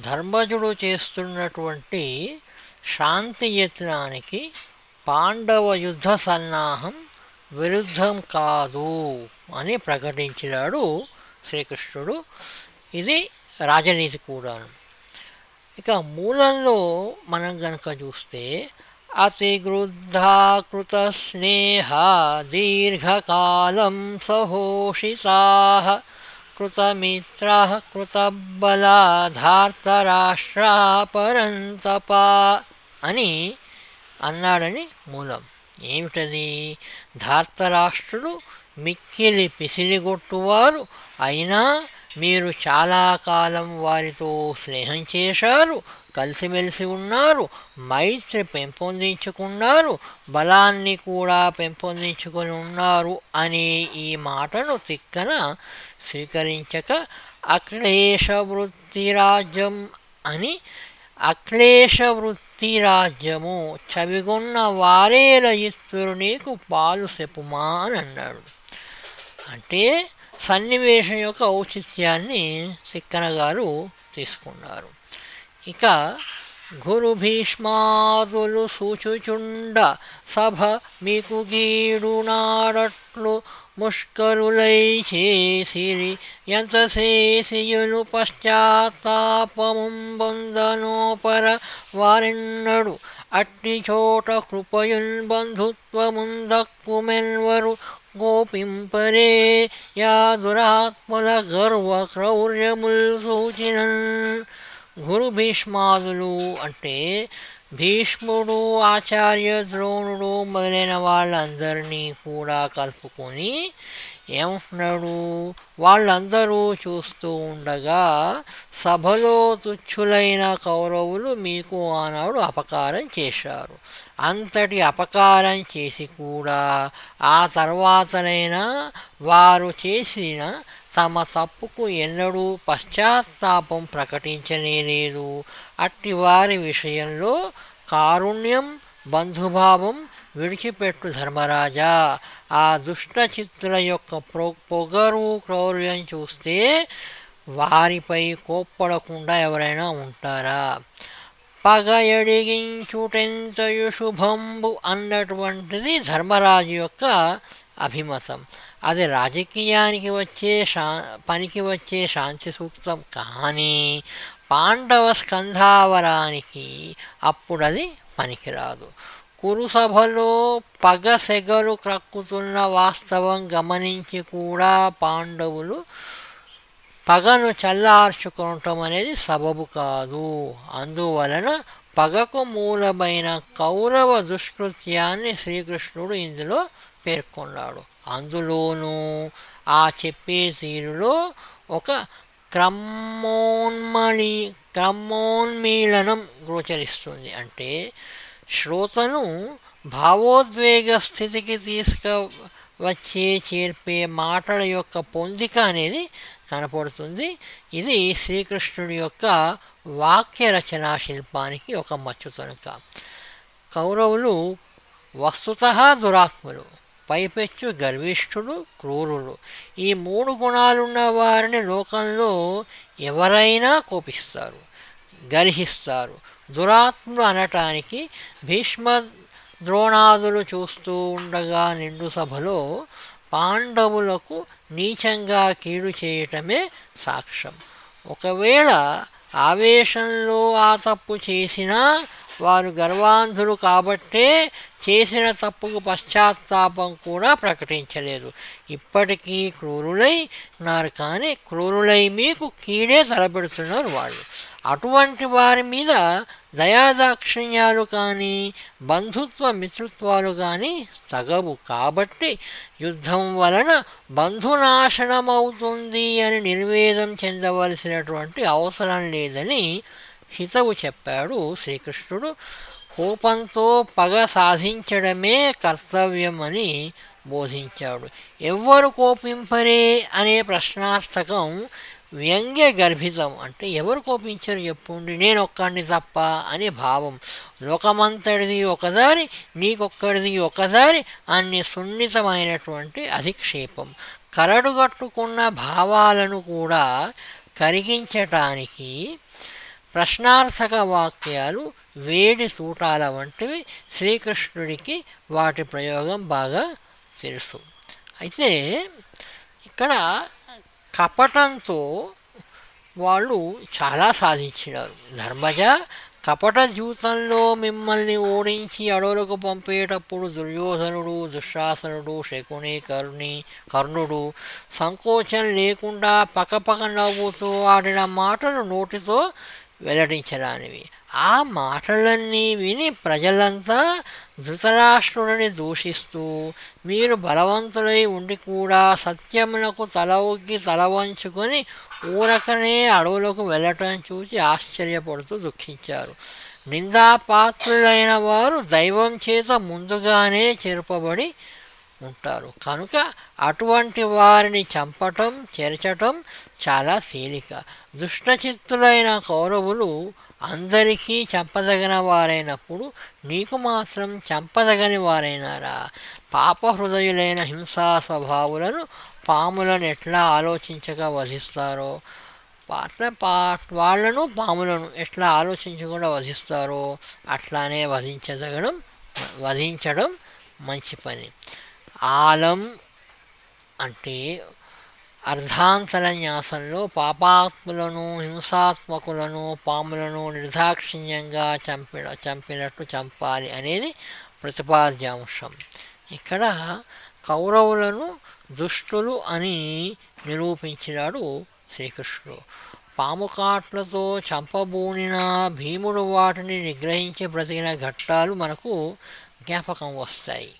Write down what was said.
ధర్మజుడు చేస్తున్నటువంటి శాంతి యత్నానికి పాండవ యుద్ధ సన్నాహం విరుద్ధం కాదు అని ప్రకటించినాడు శ్రీకృష్ణుడు. ఇది రాజనీతి కూడా ఇక మూలంలో మనం గనక చూస్తే అతి గృద్ధాకృత స్నేహ దీర్ఘకాలం సహోషితా కృతమిత్ర కృతబలాధార్తరాష్ట్ర పరంతప అని అన్నాడని మూలం. ఏమిటది? ధార్తరాష్ట్రుడు మిక్కిలి పిసిలిగొట్టువారు అయినా మీరు చాలా కాలం వారితో స్నేహం చేశారు కలిసిమెలిసి ఉన్నారు మైత్రి పెంపొందించుకున్నారు బలాన్ని కూడా పెంపొందించుకొని ఉన్నారు అనే ఈ మాటను తిక్కన స్వీకరించక అక్లేశ వృత్తి రాజ్యం అని అక్లేశ వృత్తి రాజ్యము చవిగొన్న వారే లయిస్తురు నీకు పాలు చెప్పుమా అని అన్నాడు. అంటే సన్నివేశం యొక్క ఔచిత్యాన్ని సిక్కన గారు తీసుకున్నారు. ఇక గురు భీష్మాదులు సూచుచుండ సభ మీకు గీడునాడట్లు ముష్కరులై చేసిరి. ఎంత చేసియును పశ్చాత్తాపము బొందనోపర వారిన్నడు. అట్టి చోట కృపయున్ బంధుత్వముందక్కుమెన్వరు గోపింపరే యా దురాత్మల గర్వ క్రౌర్యముల్ సూచినన్ గురు భీష్మాదులు అంటే భీష్ముడు ఆచార్య ద్రోణుడు మొదలైన వాళ్ళందరినీ కూడా కలుపుకొని ఏమంటున్నాడు? వాళ్ళందరూ చూస్తూ ఉండగా సభలో తుచ్చులైన కౌరవులు మీకు ఆనాడు అపకారం చేశారు. అంతటి అపకారం చేసి కూడా ఆ తర్వాతనైనా వారు చేసిన తమ తప్పుకు ఎన్నడూ పశ్చాత్తాపం ప్రకటించనేలేదు అట్టి వారి విషయంలో కారుణ్యం బంధుభావం విడిచిపెట్టు ధర్మరాజా. ఆ దుష్ట చిత్తుల యొక్క ప్రో పొగరు క్రౌర్యం చూస్తే వారిపై కోప్పడకుండా ఎవరైనా ఉంటారా? పగ ఎడిగించుటెంతయు శుభంబు అన్నటువంటిది ధర్మరాజు యొక్క అభిమతం. అది రాజకీయానికి వచ్చే శా పనికి వచ్చే శాంతి సూక్తం కానీ పాండవ స్కంధావరానికి అప్పుడది పనికిరాదు. కురుసభలో పగ సెగలు క్రక్కుతున్న వాస్తవం గమనించి కూడా పాండవులు పగను చల్లార్చుకోవటం అనేది సబబు కాదు. అందువలన పగకు మూలమైన కౌరవ దుష్కృత్యాన్ని శ్రీకృష్ణుడు ఇందులో పేర్కొన్నాడు. అందులోనూ ఆ చెప్పే తీరులో ఒక క్రమోన్మళి క్రమోన్మీలనం గోచరిస్తుంది. అంటే శ్రోతను భావోద్వేగ స్థితికి తీసుకువచ్చే చేర్పే మాటల యొక్క పొందిక అనేది కనపడుతుంది. ఇది శ్రీకృష్ణుడి యొక్క వాక్య రచనా శిల్పానికి ఒక మచ్చుతనుక కౌరవులు వస్తుత దురాత్ములు పైపెచ్చు గర్విష్ఠుడు క్రూరులు. ఈ మూడు గుణాలున్న వారిని లోకంలో ఎవరైనా కోపిస్తారు గర్హిస్తారు. దురాత్ములు అనటానికి భీష్మ ద్రోణాదులు చూస్తూ ఉండగా నిండు సభలో పాండవులకు నీచంగా కీడు చేయటమే సాక్ష్యం. ఒకవేళ ఆవేశంలో ఆ తప్పు చేసినా వారు గర్వాంధులు కాబట్టే చేసిన తప్పుకు పశ్చాత్తాపం కూడా ప్రకటించలేదు. ఇప్పటికీ క్రూరులై ఉన్నారు కానీ క్రూరులై మీకు కీడే తలపెడుతున్నారు వాళ్ళు. అటువంటి వారి మీద దయాదాక్షిణ్యాలు కానీ బంధుత్వ మిత్రుత్వాలు కానీ తగవు కాబట్టి యుద్ధం వలన బంధునాశనమవుతుంది అని నిర్వేదం చెందవలసినటువంటి అవసరం లేదని హితవు చెప్పాడు శ్రీకృష్ణుడు. కోపంతో పగ సాధించడమే కర్తవ్యమని బోధించాడు. ఎవ్వరు కోపింపరే అనే ప్రశ్నార్థకం వ్యంగ్య గర్భితం అంటే ఎవరు కోపించారు చెప్పుండి నేను ఒక్కడిని తప్ప అనే భావం. లోకమంతటిది ఒకదారి నీకొక్కడిది ఒకదారి అన్ని సున్నితమైనటువంటి అధిక్షేపం. కరడుగట్టుకున్న భావాలను కూడా కరిగించటానికి ప్రశ్నార్థక వాక్యాలు వేడి తూటాల వంటివి శ్రీకృష్ణుడికి వాటి ప్రయోగం బాగా తెలుసు. అయితే ఇక్కడ కపటంతో వాళ్ళు చాలా సాధించినారు. ధర్మజ కపట జీవితంలో మిమ్మల్ని ఓడించి అడవులకు పంపేటప్పుడు దుర్యోధనుడు దుశ్శాసనుడు శకుని కరుణి కర్ణుడు సంకోచం లేకుండా పక్కపక్క నవ్వుతూ ఆడిన మాటలు నోటితో వెల్లడించడానివి ఆ మాటలన్నీ విని ప్రజలంతా ధృతరాష్ట్రుడిని దూషిస్తూ మీరు బలవంతులై ఉండి కూడా సత్యమునకు తల ఒగ్గి తల వంచుకొని ఊరకనే అడవులకు వెళ్ళటం చూసి ఆశ్చర్యపడుతూ దుఃఖించారు. నిందాపాత్రులైన వారు దైవం చేత ముందుగానే చెరుపబడి ఉంటారు. కనుక అటువంటి వారిని చంపటం చెరచటం చాలా తేలిక. దుష్టచిత్తులైన కౌరవులు అందరికీ చంపదగిన వారైనప్పుడు నీకు మాత్రం చంపదగని వారైనారా? పాపహృదయులైన హింసా స్వభావులను పాములను ఎట్లా ఆలోచించక వధిస్తారో? అట్లా పా వాళ్ళను పాములను ఎట్లా ఆలోచించకుండా వధిస్తారో అట్లానే వధించదగడం వధించడం మంచి పని. ఆలం అంటే అర్ధాంతరన్యాసంలో పాపాత్ములను హింసాత్మకులను పాములను నిర్దాక్షిణ్యంగా చంపిన చంపినట్టు చంపాలి అనేది ప్రతిపాద్యాంశం. ఇక్కడ కౌరవులను దుష్టులు అని నిరూపించినాడు శ్రీకృష్ణుడు. పాము కాట్లతో చంపబూనిన భీముడు వాటిని నిగ్రహించి బ్రతికిన ఘట్టాలు మనకు జ్ఞాపకం వస్తాయి.